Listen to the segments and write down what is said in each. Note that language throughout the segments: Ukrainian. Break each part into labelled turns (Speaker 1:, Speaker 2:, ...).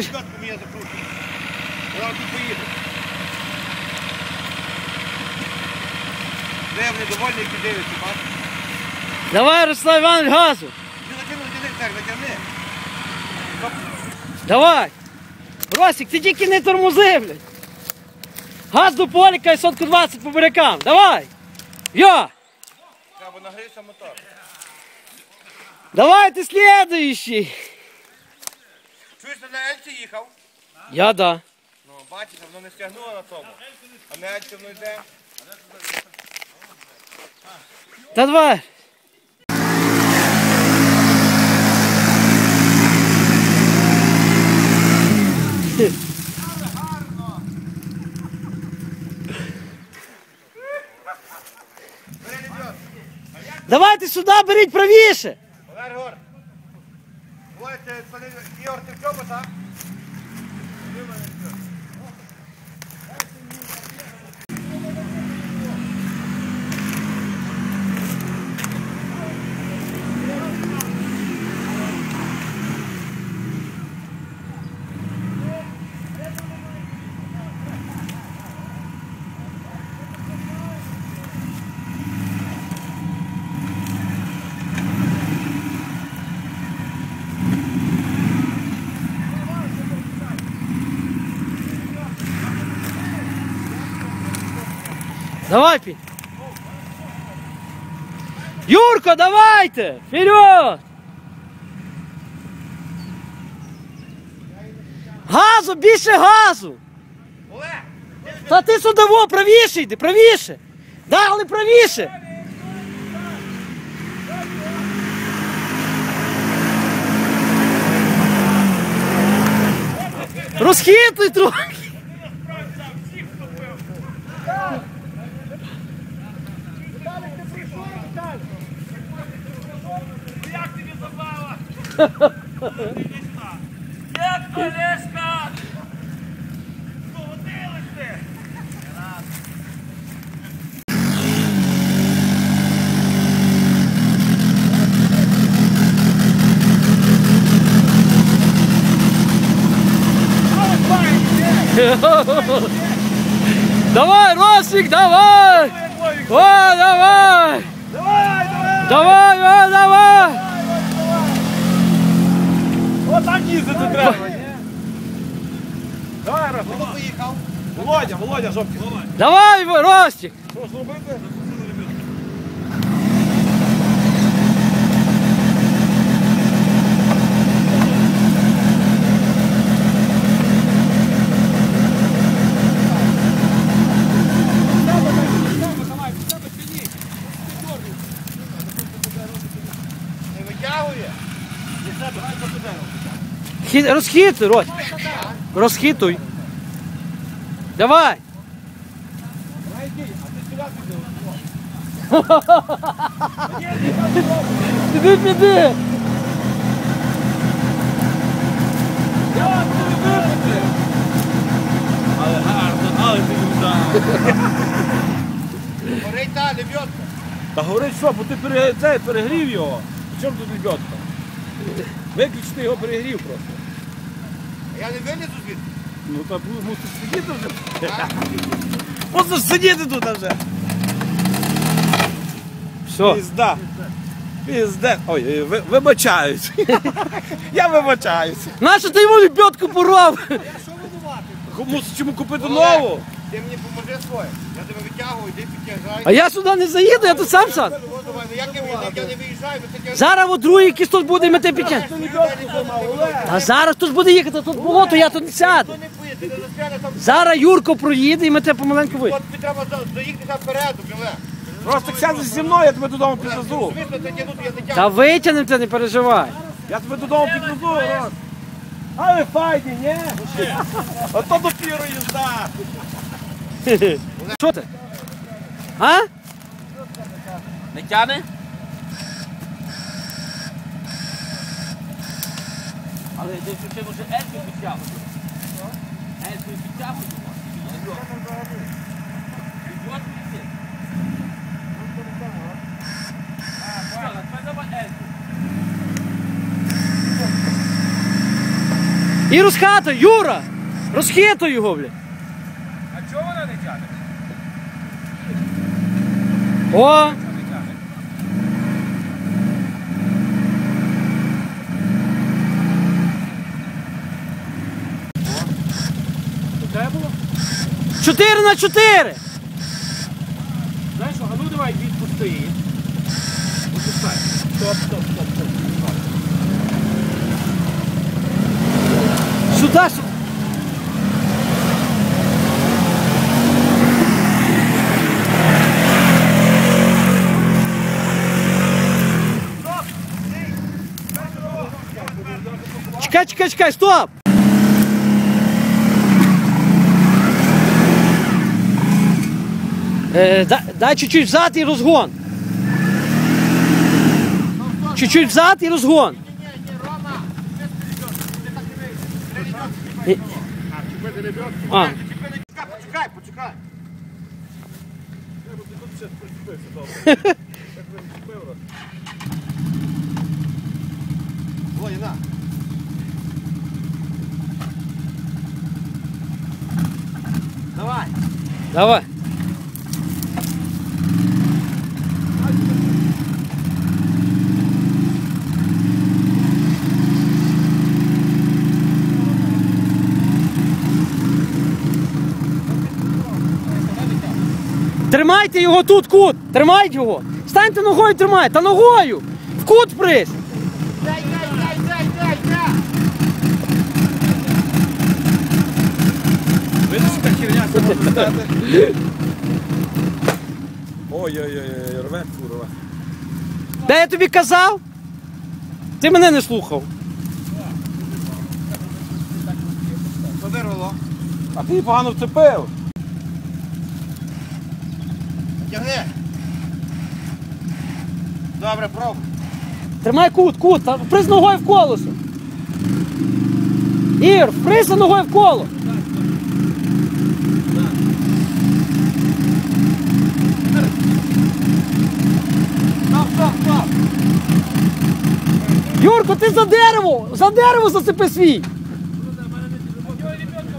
Speaker 1: Покажи.
Speaker 2: Чотку закрутить. Я тут поїду. Де вони довольні, які дивляться, бачиш?
Speaker 1: Давай, Руслан Іванович, газу.
Speaker 2: Ти закинув, натягни, так, натягни.
Speaker 1: Давай. Росик, ти тільки не тормози, блядь. Газ до поліка і сотку 20 по бурякам. Давай. Йо.
Speaker 2: Треба нагрівся мотор.
Speaker 1: Давай ти слідуючий.
Speaker 2: Чуєш, ти на Ельці їхав?
Speaker 1: Я да.
Speaker 2: Ну, бачиш, воно не стягнуло на тому. А на Ельці воно йде.
Speaker 1: Та давай. Давайте сюди беріть правіше.
Speaker 2: Олег Гор. Budete, Igor, ty w domu.
Speaker 1: Давай, Пі. Юрко, давайте! Вперед! Газу, більше газу! Та ти сюди во, правіше йди, правіше! Да, але правіше! Розхитуй трохи!
Speaker 3: Як колешка! Зголодилися!
Speaker 1: Давай, Росик, давай! О, давай!
Speaker 3: Давай, давай!
Speaker 1: Давай, о,
Speaker 3: там їздити треба. Давай, Рафа. Володя, Володя, жовтий.
Speaker 1: Давай, Ростик!
Speaker 3: Що ж робити?
Speaker 2: Не витягує?
Speaker 1: Хі- Розхитуй, Ростик! Розхитуй! Давай! Піди, піди!
Speaker 3: Але гарно, але ти люда.
Speaker 2: Горить та, лебедка.
Speaker 3: Та говорить, що, бо ти пере, цей, перегрів його. Чому тут лебедка? Виключити його перегрів просто.
Speaker 2: Я не вилізу звідти.
Speaker 3: Ну та мусиш сидіти вже. Мусиш сидіти тут вже.
Speaker 1: Все.
Speaker 3: Пізда. Пізде. Ой, е, ви- вибачаюсь. Я вибачаюсь.
Speaker 1: Нащо ти йому лебедку порвав?
Speaker 3: Мусиш чому купити
Speaker 2: Олег,
Speaker 3: нову?
Speaker 2: Ти мені поможи своє. Я тебе витягую, йди підтягай.
Speaker 1: А я сюди не заїду, я тут сам сам.
Speaker 2: Ну, як я не виїжджаю, ви.
Speaker 1: Зараз от другий якийсь тут буде ми тебе підтягнемо. А зараз тут буде їхати, тут болото, я тут не сяду.
Speaker 2: Не поїде, ти не застряне там.
Speaker 1: Зараз Юрко проїде і ми тебе помаленьку вийдемо.
Speaker 2: От тобі треба за- заїхати там впереду, біле.
Speaker 3: Просто сядеш зі мною, я тебе додому підвезу.
Speaker 2: Звісно, це тягнути, я не
Speaker 1: Та витягнемо тебе, не переживай.
Speaker 3: Я тебе додому підвезу, Рос. Але файні, ні? Ото допіру їзда.
Speaker 1: Що ти? А?
Speaker 3: Не тяне?
Speaker 4: Але десь ще може Ельфи підтягнути. Ельфи підтягнути.
Speaker 1: І розхитуй, Юра! Розхитуй його, блядь.
Speaker 3: А чого вона не тягне?
Speaker 1: О! 4 на 4!
Speaker 3: Знаєш а ну давай відпусти. Відпускай. Стоп, стоп, стоп, стоп.
Speaker 1: Сюди, сюди. Чекай, чекай, чекай, стоп! Е, дай, дай чуть-чуть взад і розгон. Чуть-чуть взад і розгон. А,
Speaker 2: Почекай, почекай. Володя, на. Давай.
Speaker 1: Давай. Тримайте його тут, кут! Тримайте його! Станьте ногою, тримайте! Та ногою! В кут прись!
Speaker 2: Дай, дай, дай, дай, дай,
Speaker 3: стати? Ой-ой-ой, рве, курва.
Speaker 1: Де я тобі казав? Ти мене не слухав.
Speaker 2: Подервало.
Speaker 3: А ти погано вцепив.
Speaker 2: Тягни. Добре, пробуй.
Speaker 1: Тримай кут, кут, та впрись ногою в колесо. Ір, вприся ногою в коло.
Speaker 2: Стоп, стоп, стоп.
Speaker 1: Юрко, ти за дерево! За дерево зацепи свій!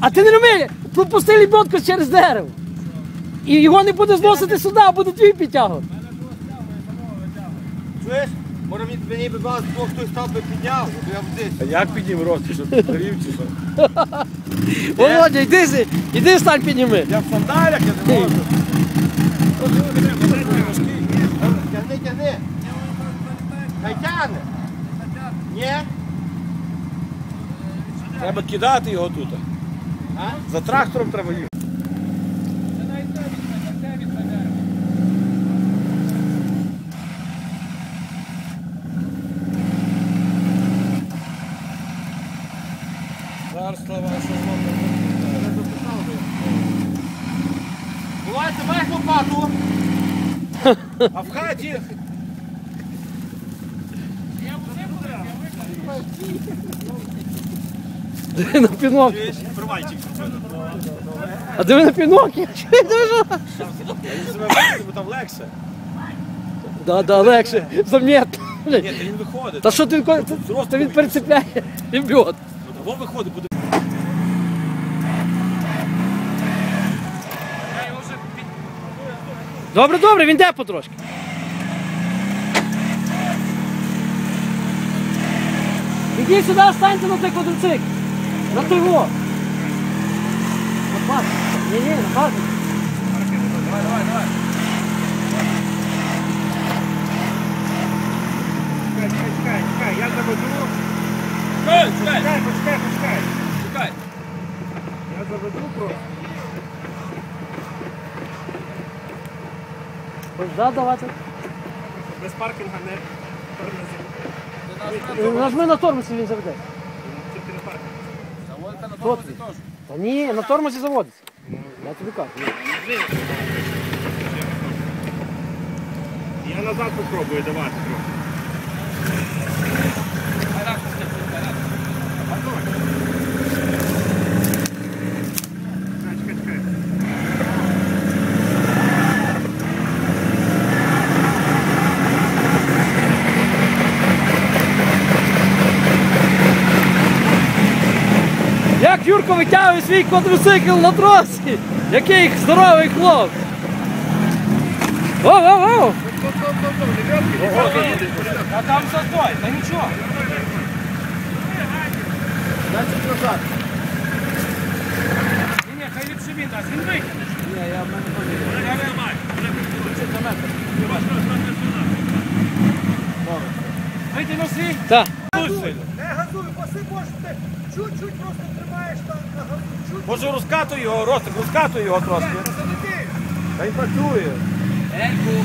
Speaker 1: А ти не роби, пропусти лебедку через дерево. І його не буде зносити сюди, а буде твій підтягувати.
Speaker 2: Чуєш? Може мені, вас двох хтось став би підняв, бо я в
Speaker 3: А як піднім рост, щоб ти горів чи що?
Speaker 1: Володя, йди, йди стань підніми.
Speaker 3: Я в сандалях, я не можу.
Speaker 2: тягне. Ні?
Speaker 3: Треба кидати його тут.
Speaker 2: А?
Speaker 3: За трактором треба їхати. Царство ваше
Speaker 2: Бувай, ти маєш лопату.
Speaker 3: А в хаті
Speaker 1: на Піноккіо.
Speaker 3: Привальчик.
Speaker 1: А диви на. Диви,
Speaker 3: бо там легше.
Speaker 1: Да, да, легше, заметно.
Speaker 3: Ні, та він виходить.
Speaker 1: Та що ти, та- він перецепляє лебед.
Speaker 3: Вон виходить, буде.
Speaker 1: Добре, добре, він йде потрошки. Іди сюди, станьте на той квадроцикл. На той во. На парк. Ні, на парк.
Speaker 3: Давай, давай, давай.
Speaker 2: Чекай, чекай, чекай, чекай, я заведу.
Speaker 3: Чекай, чекай,
Speaker 2: Чекай, почекай, почекай.
Speaker 3: чекай.
Speaker 2: Я заведу просто.
Speaker 1: Ось да.
Speaker 2: Без паркінга не
Speaker 1: Нажми на тормозі, він заведе.
Speaker 3: Заводиться на
Speaker 1: тормозі теж. Та ні, на тормозі заводиться. Я тобі кажу.
Speaker 2: Я назад попробую давати трохи. Чекай,
Speaker 1: Юрко витягує свій квадроцикл на тросі. Який здоровий хлоп. Воу, воу, воу.
Speaker 3: А там застой, та нічого.
Speaker 5: Значить назад.
Speaker 3: Ні, ні, хай ліпше він дасть, він викине.
Speaker 1: Ні, я в мене
Speaker 3: Витягнув свій?
Speaker 1: Так.
Speaker 3: Дуже сильно.
Speaker 5: Чуть-чуть просто тримаєш там на газу. Чуть.
Speaker 3: Може розкатуй його, Ростик, розкатуй його трошки.
Speaker 5: Та залети.
Speaker 3: Та й працює.
Speaker 4: Ельку.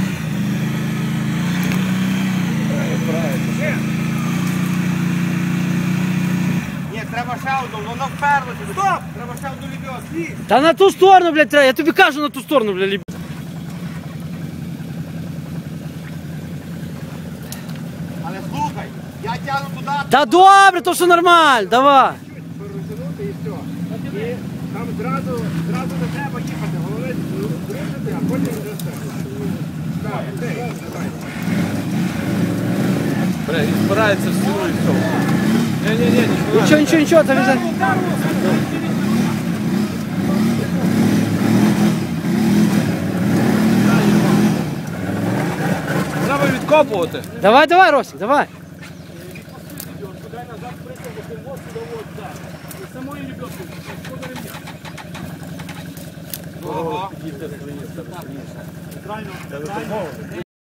Speaker 5: Ні, треба ще одну, воно вперлося. Стоп! Треба ще одну лібіот.
Speaker 1: Та на ту сторону, блядь, треба. Я тобі кажу на ту сторону, блядь. ліб-
Speaker 5: тягну туди.
Speaker 1: Та добре, то все нормально, давай.
Speaker 5: Розвернути і все. І там зразу, зразу не треба їхати. Головне зрушити, а потім вже все. Так, окей, давай.
Speaker 3: Бля, він збирається в стіну і все. Ні, ні, ні, нічого.
Speaker 1: Нічого, нічого, нічого, там вже.
Speaker 3: Треба відкопувати.
Speaker 1: Давай, давай, Росик, давай. Ого. Крайно, крайно.